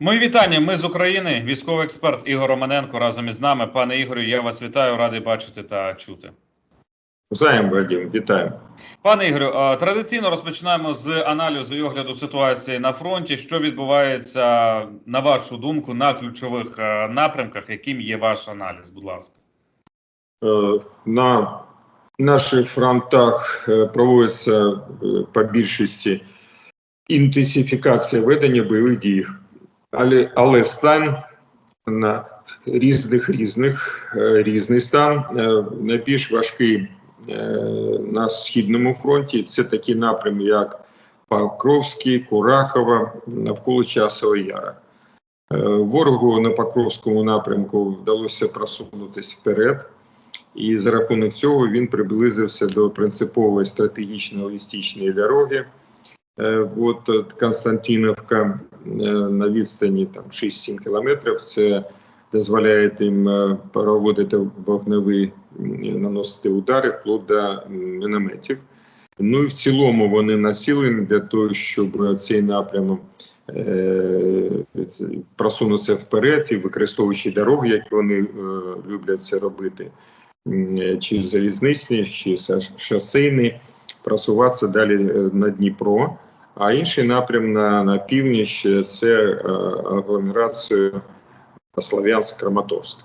Мої вітання. Ми з України. Військовий експерт Ігор Романенко разом із нами. Пане Ігорю, я вас вітаю, радий бачити та чути. Взаєм, Вадим, вітаю. Пане Ігорю, традиційно розпочинаємо з аналізу і огляду ситуації на фронті. Що відбувається на вашу думку на ключових напрямках? Яким є ваш аналіз? Будь ласка. Е, На наших фронтах е, проводиться е, по більшості інтенсифікація ведення бойових дій, але, але стан на різних різних е, різний стан Е, найбільш важкий е, на східному фронті. Це такі напрями, як Покровський, Курахова, навколо Часового Яра. Ворогу на Покровському напрямку вдалося просунутися вперед, і за рахунок цього він приблизився до принципової стратегічно-логістичної дороги. Е, От е, Константиновка е, на відстані там 6-7 кілометрів. Це дозволяє їм проводити вогневі, наносити удари вплоть до мінометів. Ну і в цілому вони націлені для того, щоб цей напрямок е, просунутися вперед і використовуючи дороги, як вони е, люблять це робити, чи залізничні, чи шосейні, просуватися далі на Дніпро. А інший напрям на, на північ це е, агломерацію Слов'янськ-Краматорськ.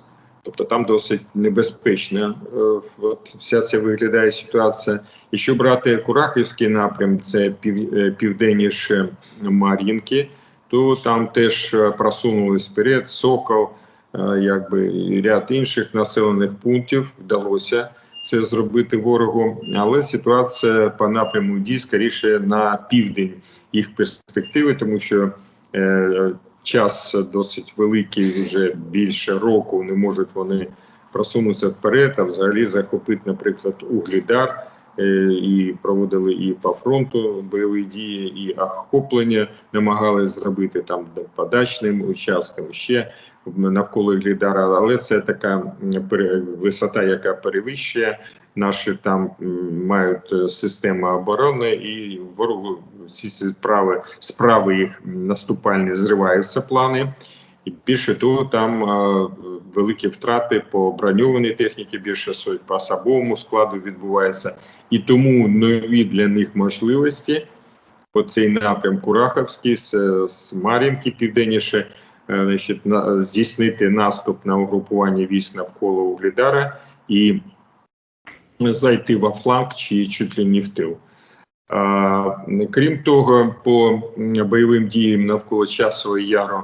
Тобто там досить небезпечна е, от вся ця виглядає ситуація. Якщо брати Курахівський напрям, це пів, е, південніше Мар'їнки, то там теж просунулись вперед Сокол, якби ряд інших населених пунктів вдалося це зробити ворогу. Але ситуація по напряму дій скоріше на південь їх перспективи, тому що е, час досить великий, вже більше року не можуть вони просунутися вперед, а взагалі захопити, наприклад, Углідар. Е, І проводили і по фронту бойові дії, і охоплення намагалися зробити там по дачним участкам ще навколо Глідара, але це така висота, яка перевищує наші там мають е, систему оборони, і ворогу всі справи справи їх наступальні зриваються плани. І більше того, там е, великі втрати по броньованій техніці, більше сотень по особовому складу відбувається, і тому нові для них можливості. По цей напрям Кураховський з, з Мар'їнки південніше, е, значить, на, здійснити наступ на угрупування військ навколо Углідара і зайти во фланг чи чуть ли не в тил. А, крім того, по бойовим діям навколо Часового Яру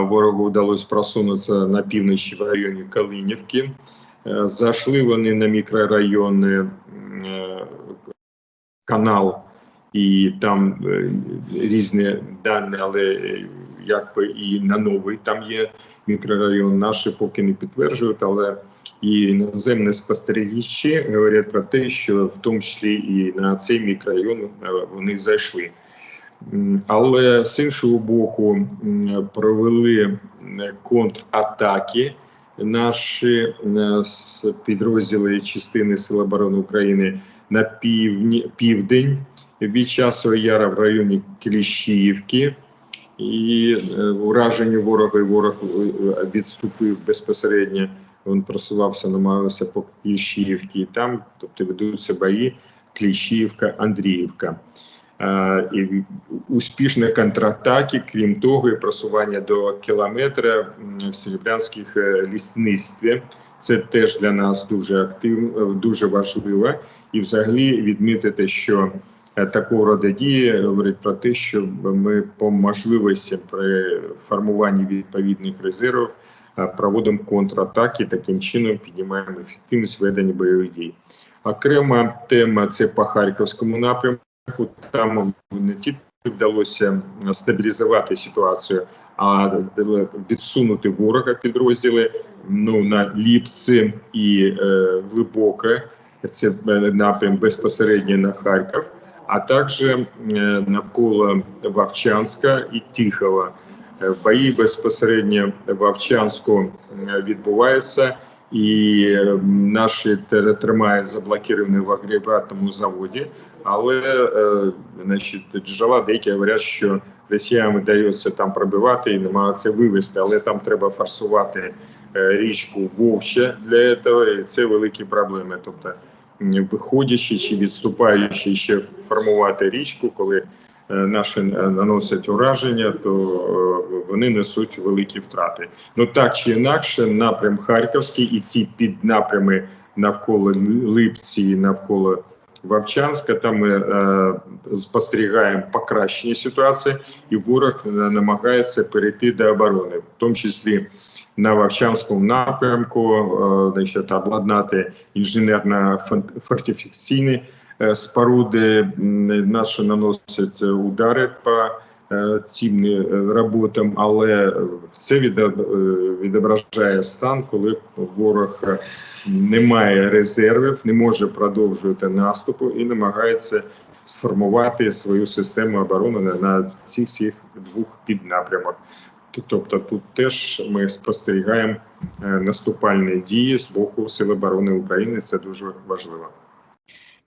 ворогу вдалося просунутися на півночі в районі Калинівки. Е, Зайшли вони на мікрорайон е, канал, і там е, різні дані, але якби і на новий там є мікрорайон. Наші поки не підтверджують, але і іноземні спостерігачі говорять про те, що в тому числі і на цей мікрорайон вони зайшли. Але з іншого боку провели контратаки наші е, підрозділи частини Сил оборони України на півдні, південь від часу яра в районі Кліщіївки. І е, уражені ворога і ворог е, відступив безпосередньо. Він просувався, намагався по Кліщіївці. І там, тобто ведуться бої Кліщіївка, Андріївка. Е, і успішні контратаки, крім того, і просування до кілометра в Серебрянських е, лісництві. Це теж для нас дуже активно, дуже важливо. І взагалі відмітити, що е, такого роду дії говорить про те, що ми по можливості при формуванні відповідних резервів е, проводимо контратаки, таким чином піднімаємо ефективність ведення бойових дій. Окрема тема це по Харківському напрямку. Там не тільки вдалося стабілізувати ситуацію, а відсунути ворога підрозділи ну на ліпці і е, глибоке. Це е, напрям безпосередньо на Харків, а також е, навколо Вовчанська і Тихова. Е, Бої безпосередньо в Вовчанську відбуваються, і е, наші тримає заблоковані в агрегатному заводі. Але е, значить, джерела деякі говорять, що росіянам вдається там пробивати і намагатися вивести, але там треба форсувати е, річку Вовче для цього, і це великі проблеми. Тобто, виходячи чи відступаючи ще формувати річку, коли наші е, наносять ураження, то е, вони несуть великі втрати. Ну так чи інакше, напрям Харківський і ці піднапрями навколо Липці, навколо Вовчанська, там ми е, спостерігаємо покращення ситуації, і ворог е, намагається перейти до оборони, в тому числі на Вовчанському напрямку, е, значить, обладнати інженерно-фортифікаційні е, споруди. М, Наші наносять е, удари по е, цим е, роботам, але це відоб- е, відображає стан, коли ворог е, не має резервів, не може продовжувати наступу і намагається сформувати свою систему оборони на, цих всіх двох піднапрямах. Тобто тут теж ми спостерігаємо е, наступальні дії з боку Сил оборони України. Це дуже важливо.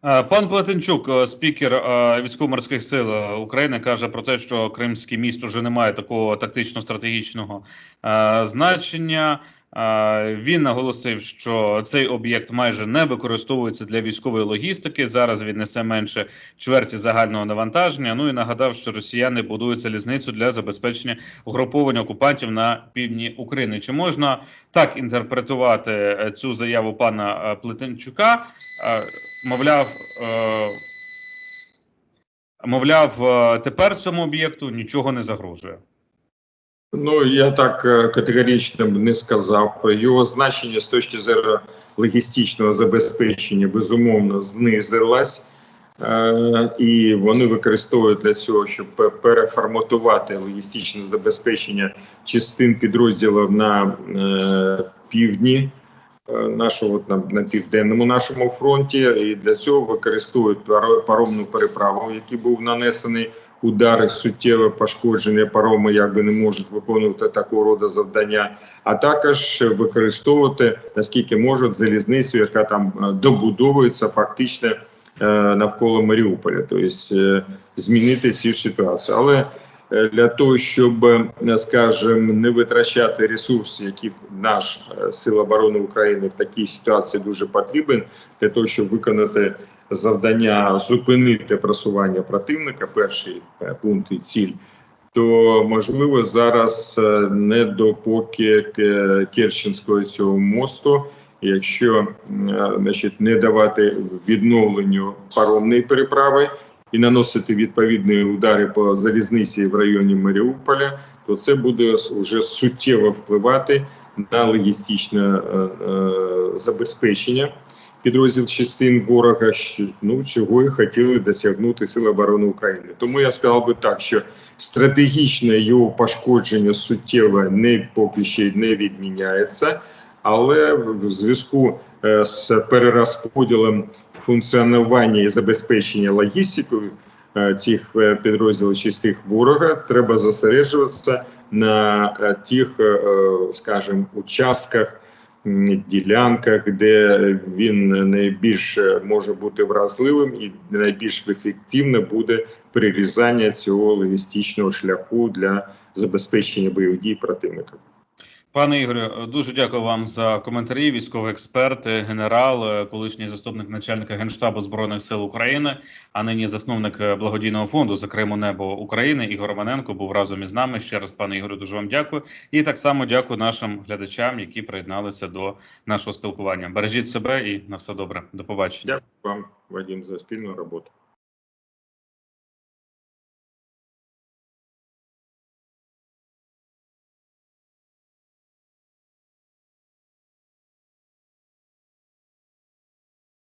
Е, Пан Плетенчук, е, спікер е, військово-морських сил України, каже про те, що Кримський міст уже не має такого тактично-стратегічного значення. Він наголосив, що цей об'єкт майже не використовується для військової логістики. Зараз він несе менше чверті загального навантаження. Ну і нагадав, що росіяни будують залізницю для забезпечення угруповання окупантів на півдні України. Чи можна так інтерпретувати цю заяву пана Плетенчука? Мовляв, е, мовляв, е, тепер цьому об'єкту нічого не загрожує. Ну я так е, категорично б не сказав. Його значення з точки зору логістичного забезпечення безумовно знизилось. Е, І вони використовують для цього, щоб переформатувати логістичне забезпечення частин підрозділів на е, півдні нашого на, на південному нашому фронті, і для цього використовують паро- паромну переправу, який був нанесений. Удари, суттєве пошкодження пароми, якби не можуть виконувати такого роду завдання, а також використовувати наскільки можуть залізницю, яка там е, добудовується фактично е, навколо Маріуполя, тобто е, змінити цю ситуацію. Але е, для того, щоб, е, скажімо, не витрачати ресурси, які наш е, Сил оборони України в такій ситуації дуже потрібен, для того, щоб виконати завдання зупинити просування противника, перший е, пункт і ціль, то можливо зараз е, не допоки Керченського цього мосту, якщо е, значить, не давати відновленню паромної переправи і наносити відповідні удари по залізниці в районі Маріуполя, то це буде вже суттєво впливати на логістичне е, е, забезпечення підрозділ частин ворога, ну, чого і хотіли досягнути Сили оборони України. Тому я сказав би так, що стратегічне його пошкодження суттєво не поки ще не відміняється, але в зв'язку з перерозподілом функціонування і забезпечення логістикою е, цих е, підрозділів частин ворога треба зосереджуватися на е, тих, е, е, скажімо, участках ділянках, де він найбільш е, може бути вразливим і найбільш ефективне буде прирізання цього логістичного шляху для забезпечення бойових дій противника. Пане Ігорю, дуже дякую вам за коментарі. Військовий експерт, генерал, е, колишній заступник начальника генштабу збройних сил України, а нині засновник е, благодійного фонду за Криму Небо України. Ігор Романенко був разом із нами. Ще раз, пане Ігорю, дуже вам дякую. І так само дякую нашим глядачам, які приєдналися до нашого спілкування. Бережіть себе і на все добре. До побачення. Дякую вам, Вадим, за спільну роботу.